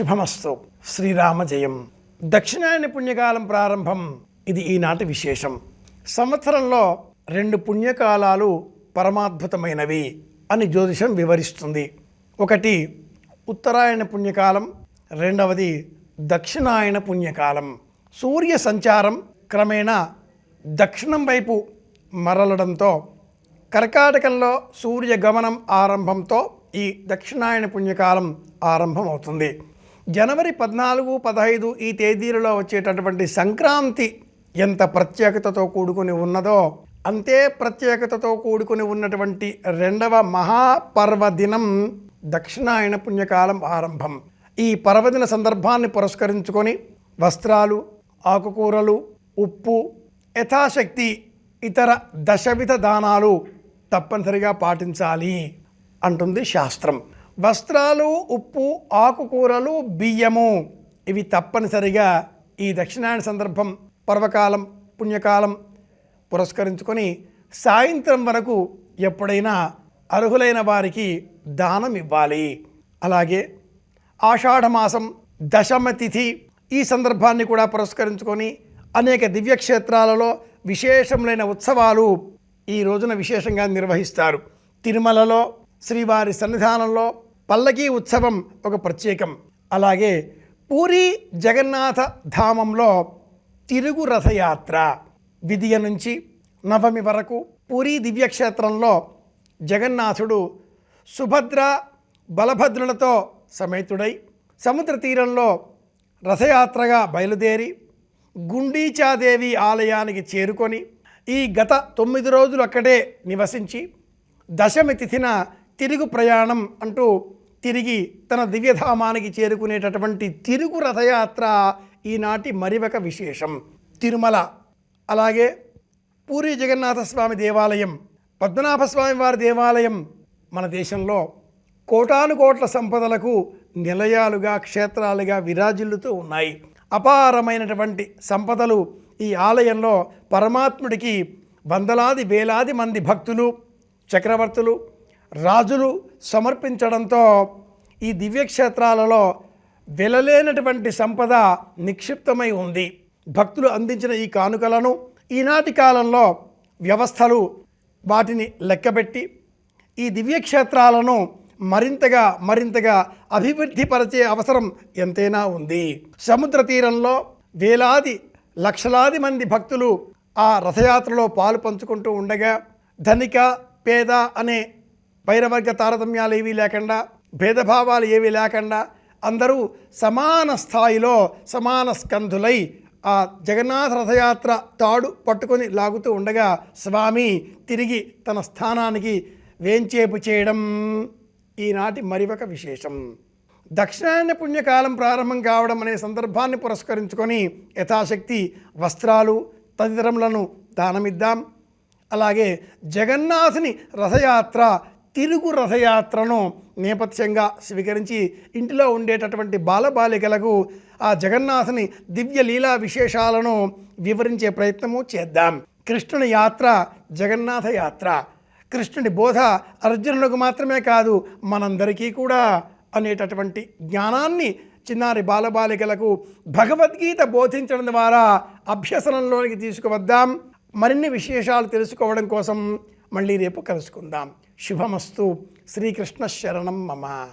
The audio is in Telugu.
శుభమస్తు. శ్రీరామ జయం దక్షిణాయన పుణ్యకాలం ప్రారంభం. ఇది ఈనాటి విశేషం. సంవత్సరంలో రెండు పుణ్యకాలాలు పరమాద్భుతమైనవి అని జ్యోతిషం వివరిస్తుంది. ఒకటి ఉత్తరాయణ పుణ్యకాలం రెండవది దక్షిణాయన పుణ్యకాలం. సూర్య సంచారం క్రమేణా దక్షిణం వైపు మరలడంతో కర్కాటకంలో సూర్య గమనం ఆరంభంతో ఈ దక్షిణాయన పుణ్యకాలం ఆరంభమవుతుంది. జనవరి పద్నాలుగు పదహైదు ఈ తేదీలలో వచ్చేటటువంటి సంక్రాంతి ఎంత ప్రత్యేకతతో కూడుకుని ఉన్నదో అంతే ప్రత్యేకతతో కూడుకుని ఉన్నటువంటి రెండవ మహాపర్వదినం దక్షిణాయన పుణ్యకాలం ఆరంభం. ఈ పర్వదిన సందర్భాన్ని పురస్కరించుకొని వస్త్రాలు ఆకుకూరలు ఉప్పు యథాశక్తి ఇతర దశవిధ దానాలు తప్పనిసరిగా పాటించాలి అంటుంది శాస్త్రం. వస్త్రాలు ఉప్పు ఆకుకూరలు బియ్యము. ఇవి తప్పనిసరిగా ఈ దక్షిణాయన సందర్భం పర్వకాలం పుణ్యకాలం పురస్కరించుకొని సాయంత్రం వరకు ఎప్పుడైనా అర్హులైన వారికి దానం ఇవ్వాలి. అలాగే ఆషాఢమాసం దశమ తిథి ఈ సందర్భాన్ని కూడా పురస్కరించుకొని అనేక దివ్యక్షేత్రాలలో విశేషములైన ఉత్సవాలు ఈ రోజున విశేషంగా నిర్వహిస్తారు. తిరుమలలో శ్రీవారి సన్నిధానంలో పల్లకీ ఉత్సవం ఒక ప్రత్యేకం. అలాగే పూరి జగన్నాథ ధామంలో తిరుగు రథయాత్ర విధియ నుంచి నవమి వరకు పూరి దివ్యక్షేత్రంలో జగన్నాథుడు సుభద్ర బలభద్రులతో సమేతుడై సముద్ర తీరంలో రథయాత్రగా బయలుదేరి గుండీచాదేవి ఆలయానికి చేరుకొని ఈ గత తొమ్మిది రోజులు అక్కడే నివసించి దశమి తిథిన తిరుగు ప్రయాణం అంటూ తిరిగి తన దివ్యధామానికి చేరుకునేటటువంటి తిరుగు రథయాత్ర ఈనాటి మరివక విశేషం. తిరుమల అలాగే పూరి జగన్నాథస్వామి దేవాలయం పద్మనాభస్వామి వారి దేవాలయం మన దేశంలో కోటాను కోట్ల సంపదలకు నిలయాలుగా క్షేత్రాలుగా విరాజిల్లుతూ ఉన్నాయి. అపారమైనటువంటి సంపదలు ఈ ఆలయంలో పరమాత్ముడికి వందలాది వేలాది మంది భక్తులు చక్రవర్తులు రాజులు సమర్పించడంతో ఈ దివ్యక్షేత్రాలలో వెలలేనటువంటి సంపద నిక్షిప్తమై ఉంది. భక్తులు అందించిన ఈ కానుకలను ఈనాటి కాలంలో వ్యవస్థలు వాటిని లెక్కబెట్టి ఈ దివ్యక్షేత్రాలను మరింతగా మరింతగా అభివృద్ధిపరిచే అవసరం ఎంతైనా ఉంది. సముద్ర తీరంలో వేలాది లక్షలాది మంది భక్తులు ఆ రథయాత్రలో పాలు పంచుకుంటూ ఉండగా ధనిక పేద అనే వైరవర్గ తారతమ్యాలు ఏవీ లేకుండా భేదభావాలు ఏవీ లేకుండా అందరూ సమాన స్థాయిలో సమాన స్కంధులై ఆ జగన్నాథ రథయాత్ర తాడు పట్టుకొని లాగుతూ ఉండగా స్వామి తిరిగి తన స్థానానికి వేంచేపు చేయడం ఈనాటి మరిొక విశేషం. దక్షిణాయన పుణ్యకాలం ప్రారంభం కావడం అనే సందర్భాన్ని పురస్కరించుకొని యథాశక్తి వస్త్రాలు తదితరములను దానమిద్దాం. అలాగే జగన్నాథుని రథయాత్ర తిరుగు రథయాత్రను నేపథ్యంగా స్వీకరించి ఇంటిలో ఉండేటటువంటి బాలబాలికలకు ఆ జగన్నాథుని దివ్య లీలా విశేషాలను వివరించే ప్రయత్నము చేద్దాం. కృష్ణుని యాత్ర జగన్నాథ యాత్ర. కృష్ణుడి బోధ అర్జునులకు మాత్రమే కాదు మనందరికీ కూడా అనేటటువంటి జ్ఞానాన్ని చిన్నారి బాలబాలికలకు భగవద్గీత బోధించడం ద్వారా అభ్యసనంలోనికి తీసుకువద్దాం. మరిన్ని విశేషాలు తెలుసుకోవడం కోసం మళ్ళీ రేపు కలుసుకుందాం. శుభమస్తు. శ్రీకృష్ణ శరణం మమ.